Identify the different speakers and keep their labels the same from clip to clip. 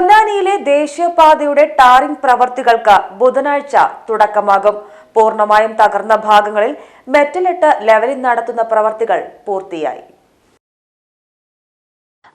Speaker 1: പൊന്നാനിയിലെ ദേശീയപാതയുടെ tarring പ്രവർത്തികൾക്ക് ബുധനാഴ്ച തുടക്കമാകും. പൂർണമായും തകർന്ന ഭാഗങ്ങളിൽ മെറ്റലിട്ട് ലെവലിംഗ് നടത്തുന്ന പ്രവർത്തികൾ പൂർത്തിയായി.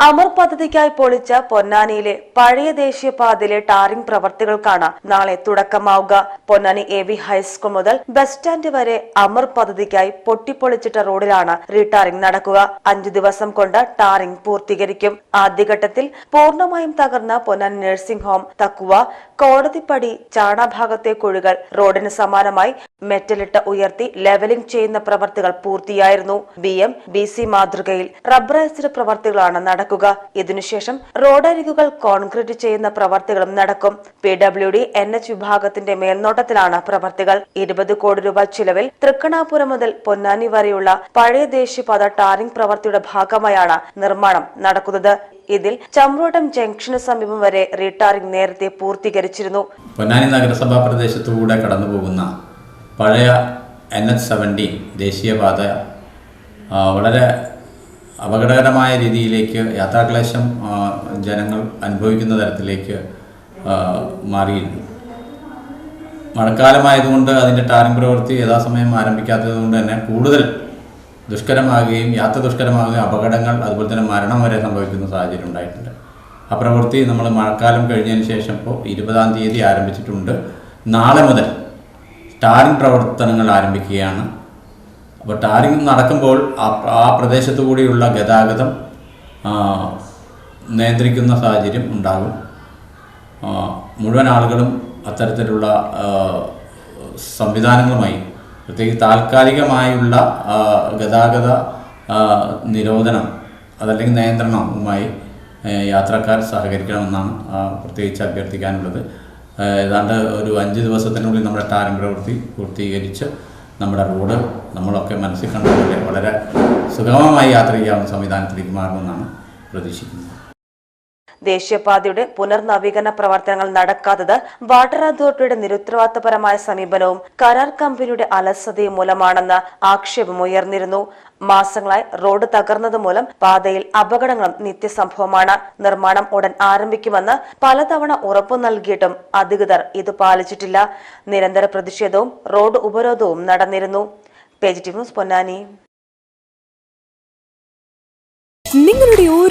Speaker 1: അമർ പദ്ധതിക്കായി പൊളിച്ച പൊന്നാനിയിലെ പഴയ ദേശീയപാതയിലെ ടാറിംഗ് പ്രവർത്തികൾക്കാണ് നാളെ തുടക്കമാവുക. Ponnani A V high school മുതൽ ബസ് സ്റ്റാൻഡ് വരെ അമർ പദ്ധതിക്കായി പൊട്ടിപ്പൊളിച്ചിട്ട റോഡിലാണ് റീടാറിംഗ് നടക്കുക. അഞ്ചു ദിവസം കൊണ്ട് ടാറിംഗ് പൂർത്തീകരിക്കും. ആദ്യഘട്ടത്തിൽ പൂർണമായും തകർന്ന പൊന്നാനി നഴ്സിംഗ് ഹോം തക്കുവ കോടതിപ്പടി ചാണഭാഗത്തെ കുഴികൾ റോഡിന് സമാനമായി മെറ്റലിട്ട് ഉയർത്തി ലെവലിംഗ് ചെയ്യുന്ന പ്രവർത്തികൾ പൂർത്തിയായിരുന്നു. ബി എം ബി സി മാതൃകയിൽ റബ്ബറൈസ്ഡ് പ്രവർത്തികളാണ് നടക്കുക. ഇതിനുശേഷം റോഡരികുകൾ കോൺക്രീറ്റ് ചെയ്യുന്ന പ്രവർത്തികളും നടക്കും. P W D N H വിഭാഗത്തിന്റെ മേൽനോട്ടത്തിലാണ് പ്രവർത്തികൾ. ഇരുപത് കോടി രൂപ ചിലവിൽ തൃക്കണാപുരം മുതൽ പൊന്നാനി വരെയുള്ള പഴയ ദേശീയപാത ടാറിംഗ് പ്രവർത്തിയുടെ ഭാഗമായാണ് നിർമ്മാണം നടക്കുന്നത്. ഇതിൽ ചമ്രോട്ടം ജംഗ്ഷന് സമീപം വരെ റീടാറിംഗ് നേരത്തെ പൂർത്തീകരിച്ചിരുന്നു.
Speaker 2: പൊന്നാനി നഗരസഭാ പ്രദേശത്തുകൂടെ കടന്നു പോകുന്ന പഴയ എൻ എച്ച് സെവന്റീൻ ദേശീയപാത വളരെ അപകടകരമായ രീതിയിലേക്ക് യാത്രാക്ലേശം ജനങ്ങൾ അനുഭവിക്കുന്ന തരത്തിലേക്ക് മാറിയിരുന്നു. മഴക്കാലമായതുകൊണ്ട് അതിന്റെ ടാറിംഗ് പ്രവൃത്തി യഥാസമയം ആരംഭിക്കാത്തതുകൊണ്ട് തന്നെ കൂടുതൽ ദുഷ്കരമാകുകയും യാത്ര ദുഷ്കരമാകുകയും അപകടങ്ങൾ അതുപോലെ തന്നെ മരണം വരെ സംഭവിക്കുന്ന സാഹചര്യം ഉണ്ടായിട്ടുണ്ട്. ആ പ്രവൃത്തി നമ്മൾ മഴക്കാലം കഴിഞ്ഞതിന് ശേഷം ഇപ്പോൾ ഇരുപതാം തീയതി ആരംഭിച്ചിട്ടുണ്ട്. നാളെ മുതൽ ടാറിംഗ് പ്രവർത്തനങ്ങൾ ആരംഭിക്കുകയാണ്. അപ്പോൾ ടാറിംഗ് നടക്കുമ്പോൾ ആ പ്രദേശത്തു കൂടിയുള്ള ഗതാഗതം നിയന്ത്രിക്കുന്ന സാഹചര്യം ഉണ്ടാകും. മുഴുവൻ ആളുകളും അത്തരത്തിലുള്ള സംവിധാനങ്ങളുമായി പ്രത്യേകിച്ച് താൽക്കാലികമായുള്ള ഗതാഗത നിരോധനം അതല്ലെങ്കിൽ നിയന്ത്രണവുമായി യാത്രക്കാർ സഹകരിക്കണമെന്നാണ് പ്രത്യേകിച്ച് അഭ്യർത്ഥിക്കാനുള്ളത്. ഏതാണ്ട് ഒരു അഞ്ച് ദിവസത്തിനുള്ളിൽ നമ്മുടെ ടാറിംഗ് പ്രവൃത്തി പൂർത്തീകരിച്ച് നമ്മുടെ റോഡ് നമ്മളൊക്കെ മനസ്സിൽ കണ്ടതുപോലെ വളരെ സുഗമമായി യാത്ര ചെയ്യാവുന്ന സംവിധാനത്തിലേക്ക് മാറുമെന്നാണ് പ്രതീക്ഷിക്കുന്നത്.
Speaker 1: ദേശീയപാതയുടെ പുനർനവീകരണ പ്രവർത്തനങ്ങൾ നടക്കാത്തത് വാട്ടർ അതോറിറ്റിയുടെ നിരുത്തരവാദിത്തപരമായ സമീപനവും കരാർ കമ്പനിയുടെ അലസതയും മൂലമാണെന്ന് ആക്ഷേപമുയർന്നിരുന്നു മാസങ്ങളായി റോഡ് തകർന്നതുമൂലം പാതയിൽ അപകടങ്ങളും നിത്യസംഭവമാണ്. നിർമ്മാണം ഉടൻ ആരംഭിക്കുമെന്ന് പലതവണ ഉറപ്പു നൽകിയിട്ടും അധികൃതർ ഇത് പാലിച്ചിട്ടില്ല. നിരന്തര പ്രതിഷേധവും റോഡ് ഉപരോധവും നടന്നിരുന്നു. ന്യൂസ് പൊന്നാനി.
Speaker 3: നിങ്ങളുടെ